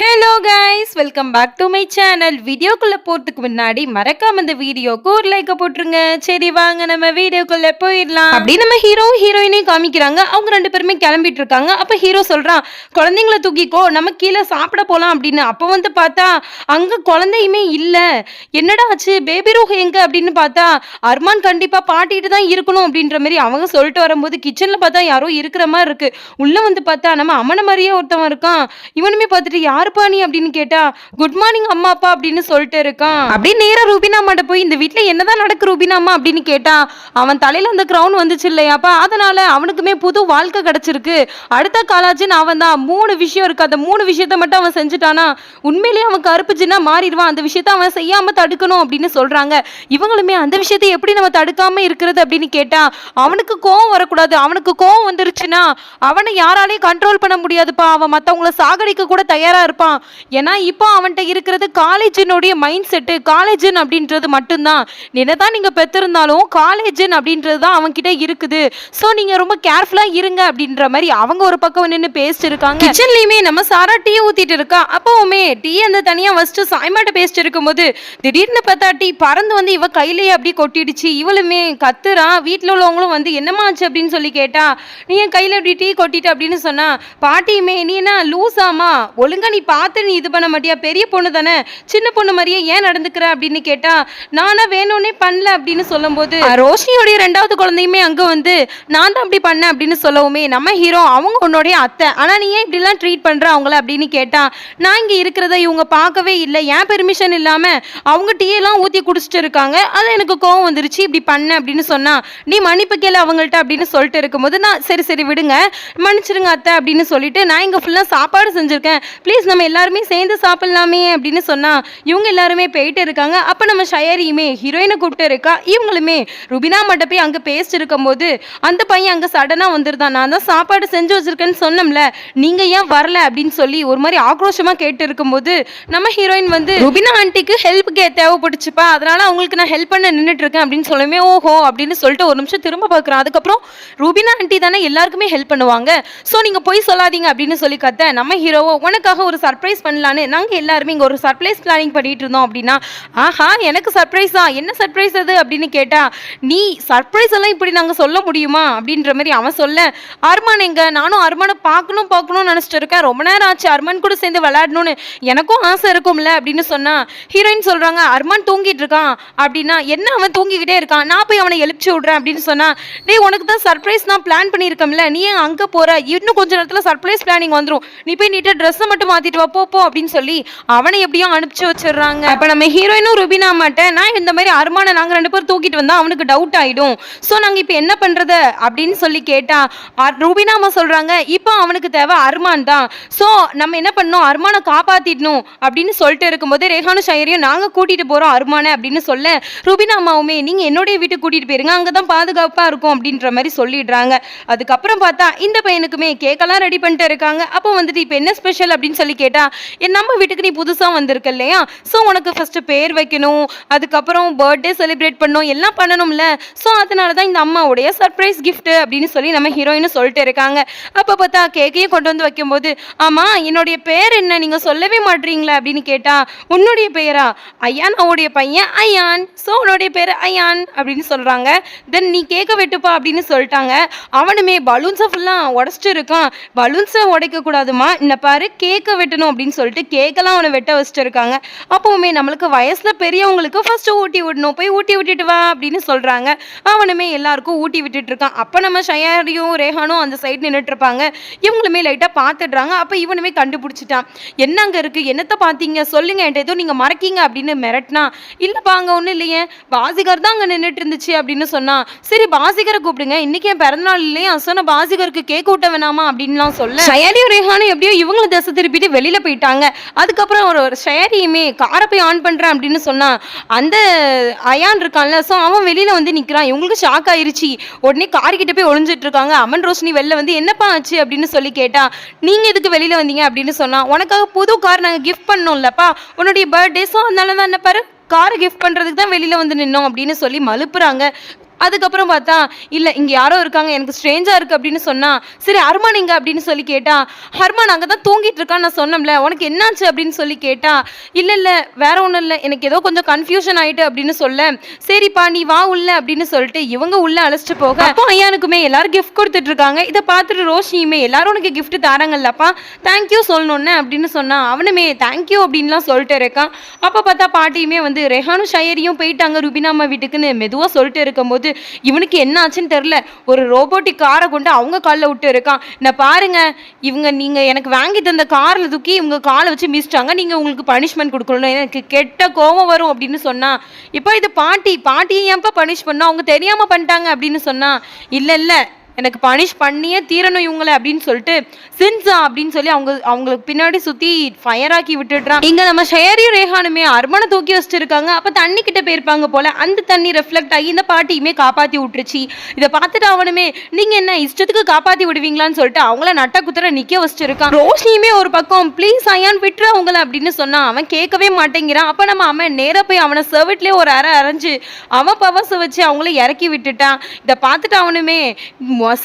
Hello guys welcome back to my channel வீடியோக்குள்ளே போகிறதுக்கு முன்னாடி மறக்காம இந்த வீடியோக்கு ஒரு லைக்கை போட்டுருங்க. சரி வாங்க. நம்ம வீடியோக்குள்ளே போயிடலாம். அப்படி நம்ம ஹீரோ ஹீரோயினையும் காமிக்கிறாங்க. அவங்க ரெண்டு பேருமே கிளம்பிட்டு இருக்காங்க. அப்போ ஹீரோ சொல்கிறான் குழந்தைங்கள தூக்கிக்கோ. நம்ம கீழே சாப்பிட போகலாம் அப்படின்னு. அப்போ வந்து பார்த்தா அங்கே குழந்தையுமே இல்லை. என்னடா ஆச்சு? பேபி ரூஹ் எங்க? அப்படின்னு பார்த்தா அர்மான் கண்டிப்பாக பாட்டிட்டு தான் இருக்கணும் அப்படின்ற மாதிரி அவங்க சொல்லிட்டு வரும்போது கிச்சனில் பார்த்தா யாரோ இருக்கிற மாதிரி இருக்குது உள்ளே வந்து பார்த்தா நம்ம அம்மனை மாதிரியே ஒருத்தவன் இருக்கான். இவனுமே பார்த்துட்டு யாருப்பா நீ அப்படின்னு கேட்டா குட் மார்னிங் அம்மா அப்பா அப்படின்னு சொல்லிட்டு இருக்கான். அப்படியே நேரா ரூபினா அம்மாட்ட போய் இந்த வீட்ல என்னதான் நடக்கு ரூபினா அம்மா? அப்படின்னு கேட்டா அவன் தலையில அந்த கிரவுன் வந்துச்சு இல்லையாப்பா அதனால அவனுக்குமே புது வாழ்க்கை கிடைச்சிருக்கு. அடுத்த காலாஜின் அவன் தான். மூணு விஷயம் இருக்கு. அந்த மூணு விஷயத்த மட்டும் அவன் செஞ்சுட்டானா உண்மையிலேயே அவன் கருப்பு ஜின்னா மாறிடுவான். அந்த விஷயத்த அவன் செய்யாம தடுக்கணும் அப்படின்னு சொல்றாங்க. இவங்களுமே அந்த விஷயத்தை எப்படி நம்ம தடுக்காம இருக்கிறது அப்படின்னு கேட்டா அவனுக்கு கோவம் வரக்கூடாது. அவனுக்கு கோவம் வந்துருச்சுன்னா அவனை யாராலையும் கண்ட்ரோல் பண்ண முடியாதுப்பா. அவன் மற்றவங்கள சாகடிக்க கூட தயாரா இருப்பான். ஏன்னா இப்போ அவன்கிட்ட இருக்கிறது காலேஜினுடைய மைண்ட் செட்டு காலேஜன் அப்படின்றது மட்டும்தான். என்னதான் நீங்க பெற்றிருந்தாலும் காலேஜன் அப்படின்றது தான் அவன்கிட்ட இருக்குது. ஸோ நீங்க ரொம்ப கேர்ஃபுல்லா இருங்க அப்படின்ற மாதிரி அவங்க ஒரு பக்கம் நின்று பேசிட்டு இருக்காங்க. கிச்சன்லயுமே நம்ம சாரா டீ ஊத்திட்டு இருக்கா? அப்பவுமே டீ அந்த தனியா ஃபர்ஸ்ட் சாய்மாட்ட பேசிட்டு இருக்கும்போது திடீர்னு பார்த்தா டீ பறந்து வந்து இவ கையிலேயே அப்படி கொட்டிடுச்சு. இவளுமே கத்துறான் வீட்டில் உள்ளவங்களும் வந்து என்னம்மா ஆச்சு? அப்படின்னு சொல்லி கேட்டா நீ என் கையில இப்படி டீ கொட்டிட்டு அப்படின்னு சொன்னா பாட்டியுமே நீ என்ன லூசாமா ஒழுங்கா நீ பார்த்து நீ இது பண்ண மாட்டியா? பெரிய பொண்ணு தானே. சின்ன பொண்ணு மாதிரியே ஏன் நடந்துக்கிற அப்படின்னு கேட்டா நானா வேணும்னே பண்ணல அப்படின்னு சொல்லும்போது ரோஷினியோடைய ரெண்டாவது குழந்தையுமே அங்க வந்து நான் தான் அப்படி பண்ணேன் அப்படின்னு சொல்லவுமே நம்ம ஹீரோ அவங்க உன்னுடைய அத்தை. ஆனா நீ ஏன் இப்படிலாம் ட்ரீட் பண்ற அவங்கள அப்படின்னு கேட்டா நான் இங்க இருக்கிறத இவங்க பார்க்கவே இல்லை. ஏன் பெர்மிஷன் இல்லாம அவங்க டீயெல்லாம் ஊத்தி குடிச்சிட்டு இருக்காங்க. அது எனக்கு கோவம் வந்துருச்சு. இப்படி பண்ண அப்படின்னு சொன்னா நீ மன்னிப்பு கேளு அவங்கள்ட்ட அப்படின்னு சொல்லிட்டு இருக்கும்போது நான் சரி சரி விடுங்க. மன்னிச்சிருங்க அத்தை அப்படின்னு சொல்லிட்டு நான் இங்க ஃபுல்லா சாப்பாடு செஞ்சிருக்கேன். ப்ளீஸ் நம்ம எல்லாருமே சேர்ந்து சாப்பிடலாமே அப்படின்னு சொன்னா இவங்க எல்லாருமே போயிட்டு இருக்காங்க. அப்ப நம்ம ஷயரியுமே ஹீரோயினை கூப்பிட்டு இருக்கா? இவங்களுமே ருபினா மட்டும் போய் அங்க பேசிட்டு இருக்கும்போது அந்த பையன் அங்க சடனா வந்துருந்தான். நான் தான் சாப்பாடு செஞ்சு வச்சிருக்கேன்னு சொன்னோம்ல நீங்க ஏன் வரல அப்படின்னு சொல்லி ஒரு மாதிரி ஆக்ரோஷமா கேட்டு இருக்கும்போது நம்ம ஹீரோயின் வந்து ருபினா ஆண்டிக்கு ஹெல்ப் கே தேவைப்பட்டுச்சுப்பா. அதனால அவங்களுக்கு நான் ஹெல்ப் பண்ண நின்றுட்டு இருக்கேன் அப்படின்னு சொல்லுமே ஓஹோ அப்படின்னு சொல்லிட்டு ஒரு நிமிஷம் திரும்ப பார்க்குறேன். அதுக்கப்புறம் ருபினா ஆண்டி தானே எல்லாருக்குமே ஹெல்ப் பண்ணுவாங்க. ஸோ நீங்க போய் சொல்லாதீங்க அப்படின்னு சொல்லி கத்த நம்ம ஹீரோவோ உனக்காக ஒரு சர்ப்ரைஸ் பண்ணலான்னு நாங்கள் எல்லாருமே இங்கே ஒரு சர்ப்ரைஸ் பிளானிங் பண்ணிட்டு இருந்தோம் அப்படின்னா ஆஹா எனக்கு சர்ப்ரைஸ் தான் என்ன சர்ப்ரைஸ் அது? அப்படின்னு கேட்டா நீ சர்ப்ரைஸ் எல்லாம் இப்படி நாங்கள் சொல்ல முடியுமா? அப்படின்ற மாதிரி அவன் சொல்ல அர்மான் எங்க? நானும் அர்மானை பார்க்கணும் பார்க்கணும்னு நினச்சிட்டு இருக்கேன். ரொம்ப நேரம் ஆச்சு அர்மான் கூட சேர்ந்து விளையாடணும்னு. எனக்கும் ஆசை இருக்கும்ல? அப்படின்னு சொன்னா ஹீரோயின் சொல்றாங்க அர்மான் தூங்கிட்டு இருக்கான். அப்படின்னா என்ன அவன் தூங்கிக்கிட்டே இருக்கான்? நான் போய் அவனை எழுப்பிச்சு விடுறேன். அப்படின்னு சொன்னா டேய் உனக்கு தான் சர்ப்ரைஸ் நான் பிளான் பண்ணியிருக்கோம்ல நீ ஏன் அங்கே போற? இன்னும் கொஞ்ச நேரத்தில் சர்ப்ரைஸ் பிளானிங் வந்துடும் நீ போய் நீட்டாக ட்ரெஸ்ஸை மட்டும் வா போ, அப்படின்னு சொல்லி அவனை எப்படியும் அனுப்பிச்சு வச்சிடுறாங்க. அப்ப நம்ம ஹீரோயினும் ருபினா மாட்டேன் நான் இந்த மாதிரி அருமான நாங்கள் ரெண்டு பேரும் தூக்கிட்டு வந்தா அவனுக்கு டவுட் ஆயிடும். ஸோ நாங்கள் இப்போ என்ன பண்றது? அப்படின்னு சொல்லி கேட்டா அ- அம்மா சொல்றாங்க இப்போ அவனுக்கு தேவை அர்மான் தான். ஸோ நம்ம என்ன பண்ணோம் அர்மானை காப்பாத்திடணும். அப்படின்னு சொல்லிட்டு இருக்கும்போது ரேஹானு ஷயரையும் நாங்க கூட்டிட்டு போறோம் அருமானை அப்படின்னு சொல்ல ருபினா அம்மாவுமே நீங்க என்னுடைய வீட்டுக்கு கூட்டிட்டு போயிருங்க. அங்கதான் பாதுகாப்பா இருக்கும். அப்படின்ற மாதிரி சொல்லிடுறாங்க. அதுக்கப்புறம் பார்த்தா இந்த பையனுக்குமே கேக்கெல்லாம் ரெடி பண்ணிட்டு இருக்காங்க. அப்போ வந்துட்டு இப்போ என்ன ஸ்பெஷல் அப்படின்னு சொல்லி கேட்டா என் நம்ம வீட்டுக்கு நீ புதுசா வந்திருக்க இல்லையா? ஸோ உனக்கு ஃபர்ஸ்ட் பேர் வைக்கணும் அதுக்கப்புறம் பர்த்டே செலிப்ரேட் பண்ணணும் எல்லாம் பண்ணணும்ல. ஸோ அதனால தான் இந்த அம்மாவுடைய சர்ப்ரைஸ் கிஃப்ட் அப்படின்னு சொல்லி நம்ம ஹீரோயினும் சொல்லிட்டு இருக்காங்க. அப்போ பார்த்தா கேக்கையும் கொண்டு வந்து வைக்கும்போது ஆமா என்னுடைய பேர் என்ன? நீங்க சொல்லவே மாட்டீங்களா அப்படின்னு கேட்டா உன்னுடைய பெயரா ஐயான் அவனுடைய பையன் ஐயான் ஸோ உன்னுடைய பேர் ஐயான் அப்படின்னு சொல்றாங்க. தென் நீ கேட்க வெட்டுப்பா அப்படின்னு சொல்லிட்டாங்க. அவனுமே பலூன்ஸை ஃபுல்லாக உடச்சிட்டு இருக்கான். பலூன்ஸை உடைக்க கூடாதுமா இந்த பாரு கேட்க வெட்டணும் அப்படின்னு சொல்லிட்டு கேக்கெல்லாம் அவனை வெட்ட வச்சுட்டு இருக்காங்க அப்போவுமே நம்மளுக்கு வயசுல பெரியவங்களுக்கு ஃபர்ஸ்ட் ஊட்டி விடணும் போய் ஊட்டி விட்டுட்டு வா அப்படின்னு சொல்றாங்க. அவனுமே எல்லாருக்கும் ஊட்டி விட்டுட்டு இருக்கான். அப்போ நம்ம ஷயாரியும் ரேஹானும் அந்த சைடு நின்றுட்டு இருப்பாங்க இவங்களுமே லைட்டாக பார்த்துடுறாங்க. அப்போ இவனுமே கண்டுபிடிச்சிட்டான். என்ன அங்கே இருக்கு? என்னத்தை பார்த்தீங்க? சொல்லுங்க என்கிட்ட ஏதோ நீங்கள் மறக்கீங்க அப்படின்னு மிரட்டினா இல்லைப்பா அங்கே ஒன்றும் இல்லையே. பாசிகர் தான் அங்கே நின்றுட்டு இருந்துச்சு அப்படின்னு சொன்னா சரி பாசிகரை கூப்பிடுங்க. இன்னைக்கு என் பிறந்தநாள் இல்லையா. ஸோ பாசிகருக்கு கேக் ஊட்ட வேணாமா? அப்படின்லாம் சொல்ல ஷயாரியும் ரேஹானும் எப்படியோ இவங்கள திசை திருப்பிட்டு வெளியில் போயிட்டாங்க. அதுக்கப்புறம் ஒரு ஒரு ஷேரியுமே காரை போய் ஆன் பண்ணுறேன் அப்படின்னு சொன்னான் அந்த அயான் இருக்கான்ல ஸோ அவன் வெளியில் வந்து நிற்கிறான் இவங்களுக்கு ஷாக் ஆயிருச்சு. உடனே கார் போய் ஒளிஞ்சிட்டு இருக்காங்க. அமன் ரோஷினி வெளில வந்து என்னப்பா ஆச்சு? அப்படின்னு சொல்லி கேட்டா நீங்கள் எதுக்கு வெளியில் வந்தீங்க? அப்படின்னு சொன்னா உனக்காக புது கார் நாங்கள் கிஃப்ட் பண்ணோம்லப்பா. உன்னுடைய பர்த்டே ஸோ அதனால தான் என்ன பாரு காரை கிஃப்ட் பண்ணுறதுக்கு தான் வெளியில் வந்து நின்னோம் அப்படின்னு சொல்லி மலுப்புறாங்க. அதுக்கப்புறம் பார்த்தா இல்லை இங்கே யாரோ இருக்காங்க எனக்கு ஸ்ட்ரேஞ்சாக இருக்குது அப்படின்னு சொன்னா சரி ஹர்மான் எங்கே அப்படின்னு சொல்லி கேட்டா ஹர்மான் அங்கே தான் தூங்கிட்டு இருக்கான்னு நான் சொன்னோம்ல உனக்கு என்னாச்சு? அப்படின்னு சொல்லி கேட்டா இல்லை இல்லை வேற ஒன்றும் இல்லை எனக்கு ஏதோ கொஞ்சம் கன்ஃபியூஷன் ஆகிட்டு அப்படின்னு சொல்ல சரிப்பா நீ வா உள்ள அப்படின்னு சொல்லிட்டு இவங்க உள்ள அழைச்சிட்டு போக அப்போ ஐயானுக்குமே எல்லாரும் கிஃப்ட் கொடுத்துட்டு இருக்காங்க. இதை பார்த்துட்டு ரோஷியுமே எல்லாரும் உனக்கு கிஃப்ட் தாராங்கல்லப்பா தேங்க்யூ சொல்லணுன்னு அப்படின்னு சொன்னா அவனுமே தேங்க்யூ அப்படின்லாம் சொல்லிட்டு இருக்கான் அப்போ பார்த்தா பாட்டியுமே வந்து ரெஹானும் ஷயரியும் போயிட்டாங்க ருபினாமா வீட்டுக்குன்னு மெதுவாக சொல்லிட்டு இருக்கும்போது இவனுக்கு என்ன ஆச்சுன்னு தெரில ஒரு ரோபோட்டிக் காரை கொண்டு அவங்க காலில் விட்டு இருக்கான். நான் பாருங்க இவங்க நீங்கள் எனக்கு வாங்கி தந்த காரில் தூக்கி இவங்க காலை வச்சு மிஸ்ட்டாங்க நீங்கள் உங்களுக்கு பனிஷ்மெண்ட் கொடுக்கணும் எனக்கு கெட்ட கோவம் வரும் அப்படின்னு சொன்னான் இப்போ இது பாட்டி பாட்டியை ஏன்ப்பா பனிஷ் பண்ணோம் அவங்க தெரியாமல் பண்ணிட்டாங்க அப்படின்னு சொன்னான் இல்லை இல்லை எனக்கு பனிஷ் பண்ணியே தீரணும் இவங்களை அப்படின்னு சொல்லிட்டு சின்சா அப்படின்னு சொல்லி அவங்க அவங்களுக்கு பின்னாடி சுத்தி ஃபயர் ஆக்கி விட்டுடுறான். இங்க நம்ம ஷேரி ரேஹானுமே அர்மனை தூக்கி வச்சிருக்காங்க. அப்ப தண்ணி கிட்ட போயிருப்பாங்க போல அந்த தண்ணி ரெஃப்ளெக்ட் ஆகி இந்த பாட்டியுமே காப்பாத்தி விட்டுருச்சு. இதை பார்த்துட்டு அவனுமே நீங்க என்ன இஷ்டத்துக்கு காப்பாத்தி விடுவீங்களான்னு சொல்லிட்டு அவங்கள நட்ட குத்துற நிக்க வச்சிருக்கான். ரோஷினியுமே ஒரு பக்கம் ப்ளீஸ் ஐயான் விட்டுரு அவங்கள அப்படின்னு சொன்னா அவன் கேட்கவே மாட்டேங்கிறான். அப்ப நம்ம அவன் நேராக போய் அவனை செவட்லயே ஒரு அரை அரைஞ்சு அவன் பவச வச்சு அவங்கள இறக்கி விட்டுட்டான். இதை பார்த்துட்டு அவனுமே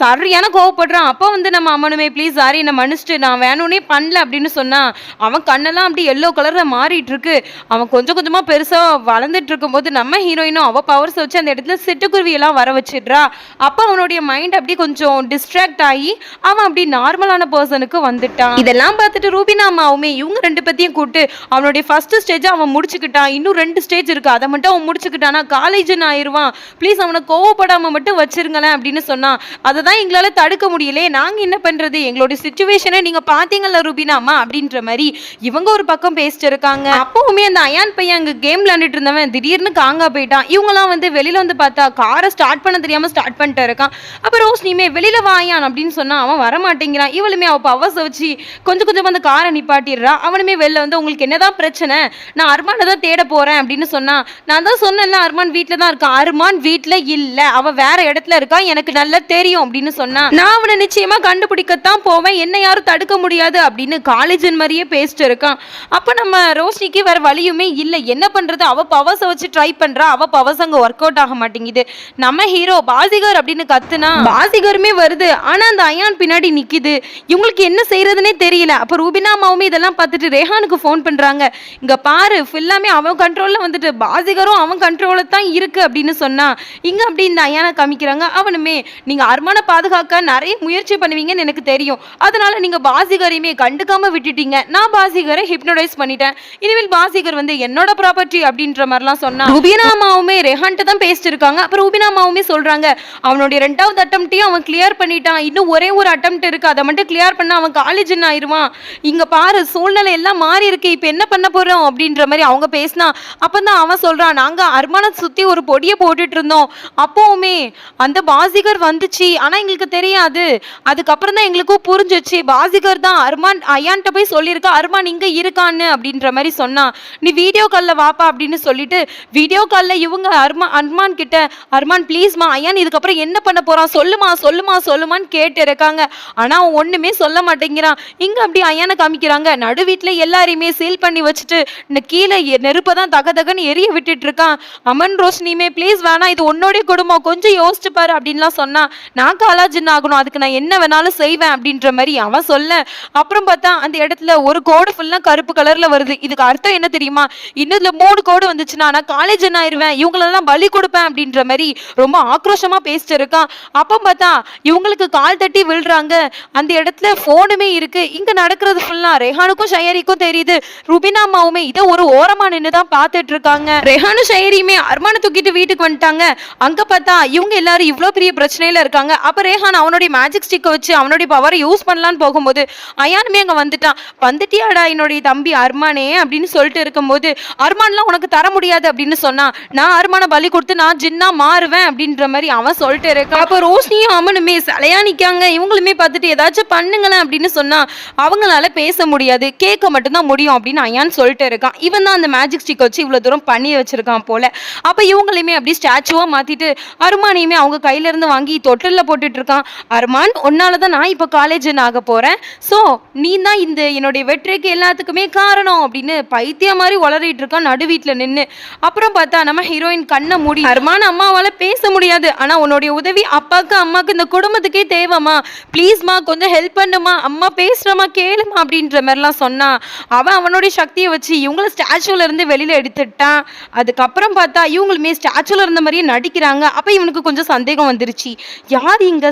சரியான கோவப்படுறான். அப்போ வந்து நம்ம அம்மனுமே ப்ளீஸ் சாரி என்னை மன்னிச்சிட்டு நான் வேணும்னே பண்ணல அப்படின்னு சொன்னான் அவன் கண்ணெல்லாம் அப்படி எல்லோ கலரில் மாறிட்டு இருக்கு. அவன் கொஞ்சம் கொஞ்சமாக பெருசாக வளர்ந்துட்டு இருக்கும்போது நம்ம ஹீரோயினும் அவள் பவர்ஸ் வச்சு அந்த இடத்துல சிட்டுக்குருவியெல்லாம் வர வச்சிடுறா. அப்போ அவனுடைய மைண்ட் அப்படியே கொஞ்சம் டிஸ்ட்ராக்ட் ஆகி அவன் அப்படி நார்மலான பர்சனுக்கு வந்துட்டான். இதெல்லாம் பார்த்துட்டு ரூபினா அம்மாவுமே இவங்க ரெண்டு பத்தியும் கூட்டு அவனுடைய ஃபர்ஸ்ட் ஸ்டேஜ் அவன் முடிச்சுக்கிட்டான். இன்னும் ரெண்டு ஸ்டேஜ் இருக்கு. அதை மட்டும் அவன் முடிச்சுக்கிட்டானா? காலேஜ் ஆயிடுவான். ப்ளீஸ் அவனை கோவப்படாம மட்டும் வச்சிருங்களேன் அப்படின்னு சொன்னான் அதை தான் எங்களால் தடுக்க முடியலையே. நாங்கள் என்ன பண்ணுறது எங்களுடைய சுச்சுவேஷனை நீங்கள் பார்த்தீங்களா ரூபினாமா அப்படின்ற மாதிரி இவங்க ஒரு பக்கம் பேசிட்டு இருக்காங்க. அப்பவுமே அந்த அயான் பையன் அங்கே கேம் விளையாண்டுட்டு இருந்தவன் திடீர்னு காங்கா போயிட்டான். இவங்கலாம் வந்து வெளியில் வந்து பார்த்தா காரை ஸ்டார்ட் பண்ண தெரியாமல் ஸ்டார்ட் பண்ணிட்டு இருக்கான். அப்போ ரோஷினியுமே வெளியில் வாயான் அப்படின்னு சொன்னால் அவன் வர மாட்டேங்கிறான் இவளுமே அவள் பவர்ஸ் வச்சு கொஞ்சம் கொஞ்சமாக அந்த காரை நிப்பாட்டிடுறா. அவனுமே வெளில வந்து உங்களுக்கு என்னதான் பிரச்சனை? நான் அர்மானை தான் தேட போகிறேன் அப்படின்னு சொன்னா நான் தான் சொன்னேன்ல அர்மான் வீட்டில் தான் இருக்கான். அர்மான் வீட்டில் இல்லை. அவள் வேற இடத்துல இருக்கான் எனக்கு நல்லா தெரியும். அப்படின்னு சொன்னா நான் அவனை நிச்சயமா கண்டுபிடிக்கத்தான் போவேன். என்ன யாரும் தடுக்க முடியாது அப்படின்னு காலேஜின் மாதிரியே பேசிட்டு இருக்கான். அப்ப நம்ம ரோஷினிக்கு வேற வழியுமே இல்லை. என்ன பண்றது? அவ பவர்ஸை வச்சு ட்ரை பண்றா. அவ பவர்ஸ் அங்க ஒர்க் அவுட் ஆக மாட்டேங்குது. நம்ம ஹீரோ பாசிகர் அப்படின்னு கத்துனா பாசிகருமே வருது. ஆனா அந்த அயான் பின்னாடி நிக்குது. இவங்களுக்கு என்ன செய்யறதுனே தெரியல. அப்ப ரூபினா அம்மாவுமே இதெல்லாம் பார்த்துட்டு ரேஹானுக்கு ஃபோன் பண்றாங்க. இங்க பாரு ஃபுல்லாமே அவன் கண்ட்ரோல்ல வந்துட்டு பாசிகரும் அவன் கண்ட்ரோல்ல தான் இருக்கு அப்படின்னு சொன்னா இங்க அப்படி இந்த அயானை காமிக்கிறாங்க. அவனுமே நீங்க அர்மான பாதுகாக்க நிறைய முயற்சி பண்ணுவீங்கன்னு எனக்கு தெரியும். அதனால நீங்க பாசிகரையுமே கண்டுக்காம விட்டுட்டீங்க. நான் பாசிகரை ஹிப்னோடைஸ் பண்ணிட்டேன். இனிமேல் பாசிகர் வந்து என்னோட ப்ராப்பர்ட்டி அப்படின்ற மாதிரிலாம் சொன்னா ருபினா அம்மாவுமே ரெஹான்ட்ட தான் பேசிட்டு இருக்காங்க. அப்புறம் ருபினா அம்மாவுமே சொல்றாங்க அவனுடைய ரெண்டாவது அட்டம்ப்டையும் அவன் கிளியர் பண்ணிட்டான். இன்னும் ஒரே ஒரு அட்டம்ப்ட் இருக்கு. அதை மட்டும் கிளியர் பண்ண அவன் காலேஜ் ஆயிருவான்? இங்க பாரு சூழ்நிலை எல்லாம் மாறி இருக்கு. இப்போ என்ன பண்ண போறோம் அப்படின்ற மாதிரி அவங்க பேசினா அப்பதான் அவன் சொல்றான் நாங்க அர்மானை சுத்தி ஒரு பொடியை போட்டுட்டு இருந்தோம். அப்போவுமே அந்த பாசிகர் வந்துச்சு. ஆனா எங்களுக்கு தெரியாது. அதுக்கப்புறம் தான் எங்களுக்கும் புரிஞ்சிச்சு. பாசிகர் தான் அர்மான் ஐயான்ட்ட போய் சொல்லியிருக்கா அர்மான் இங்க இருக்கான்னு அப்படின்ற மாதிரி சொன்னான் நீ வீடியோ காலில் வாப்பா அப்படின்னு சொல்லிட்டு வீடியோ காலில் இவங்க அர்மா அர்மான் கிட்ட அர்மான் ப்ளீஸ்மா ஐயான் இதுக்கப்புறம் என்ன பண்ண போறான்? சொல்லுமா சொல்லுமா சொல்லுமான்னு கேட்டு இருக்காங்க ஆனா அவன் ஒண்ணுமே சொல்ல மாட்டேங்கிறான். இங்க அப்படி ஐயானை காமிக்கிறாங்க. நடு வீட்டில் எல்லாரையுமே சீல் பண்ணி வச்சுட்டு இந்த கீழே எ- நெருப்பை தான் தக தகன்னு எரிய விட்டுட்டு இருக்கான். அமன் ரோஷினியுமே ப்ளீஸ் வேணாம் இது உன்னோடைய குடும்பம். கொஞ்சம் யோசிச்சு பாரு அப்படின்லாம் சொன்னா. நான் காலாஜின் ஆகணும். அதுக்கு நான் என்ன வேணாலும் செய்வேன் அப்படின்ற மாதிரி அவன் சொல்ல. அப்புறம் பார்த்தா அந்த இடத்துல ஒரு கோடு ஃபுல்லாக கருப்பு கலரில் வருது. இதுக்கு அர்த்தம் என்ன தெரியுமா? இன்னதுல மூணு கோடு வந்துச்சுன்னா நான் காலேஜ் என்ன ஆயிடுவேன் இவங்களெல்லாம் பலி கொடுப்பேன் அப்படின்ற மாதிரி ரொம்ப ஆக்ரோஷமாக பேசிட்டு இருக்கான் அப்போ பார்த்தா இவங்களுக்கு கால் தட்டி விழுறாங்க. அந்த இடத்துல ஃபோனுமே இருக்கு. இங்கே நடக்கிறது ஃபுல்லாக ரெஹானுக்கும் ஷயரிக்கும் தெரியுது. ருபினா அம்மாவுமே இதை ஒரு ஓரமாக நின்று தான் பார்த்துட்டு இருக்காங்க. ரெஹானும் ஷயரியுமே அர்மானை தூக்கிட்டு வீட்டுக்கு வந்துட்டாங்க. அங்கே பார்த்தா இவங்க எல்லாரும் இவ்வளோ பெரிய பிரச்சனையில் இருக்காங்க. அப்போ ரேஹான் அவனுடைய மேஜிக் ஸ்டிக்கை வச்சு அவனுடைய பவரை யூஸ் பண்ணலான்னு போகும்போது அயானுமே அங்கே வந்துட்டான். வந்துட்டியாடா என்னுடைய தம்பி அர்மானே அப்படின்னு சொல்லிட்டு இருக்கும்போது அர்மான்லாம் உனக்கு தர முடியாது அப்படின்னு சொன்னான். நான் அர்மான பலி கொடுத்து நான் ஜின்னா மாறுவேன் அப்படின்ற மாதிரி அவன் சொல்லிட்டு இருக்கான். அப்போ ரோஷினியும் அவனுமே சிலையா நிற்காங்க இவங்களுமே பார்த்துட்டு ஏதாச்சும் பண்ணுங்களேன் அப்படின்னு சொன்னா அவங்களால பேச முடியாது. கேட்க மட்டும்தான் முடியும் அப்படின்னு அயான் சொல்லிட்டு இருக்கான். இவன் தான் அந்த மேஜிக் ஸ்டிக் வச்சு இவ்வளோ தூரம் பண்ணி வச்சிருக்கான் போல. அப்போ இவங்களையுமே அப்படி ஸ்டாச்சுவாக மாற்றிட்டு அருமானியுமே அவங்க கையிலேருந்து வாங்கி தொட்டிலில் போட்டுட்டு இருக்கான் அர்மான் உன்னால தான் நான் இப்போ காலேஜ் ஆக போறேன். ஸோ நீ தான் இந்த என்னுடைய வெற்றிக்கு எல்லாத்துக்குமே காரணம் அப்படின்னு பைத்தியம் மாதிரி வளரிட்டு இருக்கான் நடு வீட்டில் நின்று அப்புறம் பார்த்தா நம்ம ஹீரோயின் கண்ணை மூடி அர்மான் அம்மாவால் பேச முடியாது. ஆனால் உன்னுடைய உதவி அப்பாவுக்கு அம்மாவுக்கு இந்த குடும்பத்துக்கே தேவைம்மா. ப்ளீஸ்மா கொஞ்சம் ஹெல்ப் பண்ணுமா. அம்மா பேசுகிறமா கேளுமா அப்படின்ற மாதிரிலாம் சொன்னான் அவன் அவனுடைய சக்தியை வச்சு இவங்கள ஸ்டாச்சுல இருந்து வெளியில எடுத்துட்டான். அதுக்கப்புறம் பார்த்தா இவங்களுமே ஸ்டாச்சுல இருந்த மாதிரியே நடிக்கிறாங்க. அப்போ இவனுக்கு கொஞ்சம் சந்தேகம் வந்துருச்சு. யார் பாதி இங்கே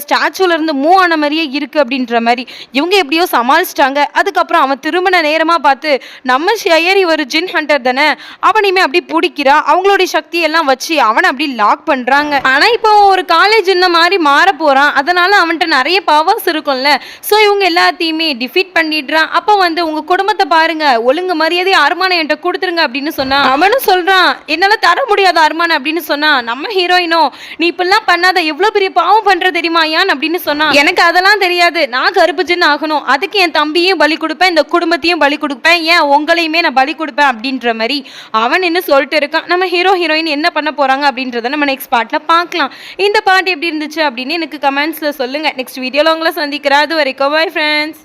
இருந்து மூவ் ஆன மாதிரியே இருக்கு அப்படின்ற மாதிரி. இவங்க எப்படியோ சமாளிச்சிட்டாங்க. அதுக்கப்புறம் அவன் திருமண நேரமா பார்த்து நம்ம ஷயரி ஒரு ஜின் ஹண்டர் தானே. அவனையுமே அப்படி பிடிக்கிறா. அவங்களுடைய சக்தியெல்லாம் வச்சு அவனை அப்படி லாக் பண்ணுறாங்க ஆனால் இப்போ ஒரு காலேஜ் இந்த மாதிரி மாற போறான். அதனால் அவன்கிட்ட நிறைய பவர்ஸ் இருக்கும்ல. ஸோ இவங்க எல்லாத்தையுமே டிஃபீட் பண்ணிடுறான். அப்போ வந்து உங்கள் குடும்பத்தை பாருங்க. ஒழுங்கு மரியாதை அருமானம் என்கிட்ட கொடுத்துருங்க அப்படின்னு சொன்னா அவனும் சொல்கிறான் என்னால் தர முடியாத அருமானம் அப்படின்னு சொன்னா நம்ம ஹீரோயினோ நீ இப்படிலாம் பண்ணாத. எவ்வளவு பெரிய பாவம் பண்ணுற பண்ற தெரியுமா அப்படின்னு சொன்னா எனக்கு அதெல்லாம் தெரியாது. நான் கருப்பு ஜின் ஆகணும். அதுக்கு என் தம்பியும் பலி கொடுப்பேன் இந்த குடும்பத்தையும் பலி கொடுப்பேன் ஏன் உங்களையுமே நான் பலி கொடுப்பேன் அப்படின்ற மாதிரி அவன் என்ன சொல்லிட்டு இருக்கான். நம்ம ஹீரோ ஹீரோயின் என்ன பண்ண போறாங்க அப்படின்றத நம்ம நெக்ஸ்ட் பாட்டில் பார்க்கலாம். இந்த பாட்டு எப்படி இருந்துச்சு அப்படின்னு எனக்கு கமெண்ட்ஸ்ல சொல்லுங்க. நெக்ஸ்ட் வீடியோல உங்களை சந்திக்கிறேன். அது வரைக்கும் பாய் ஃப்ரெண்ட்ஸ்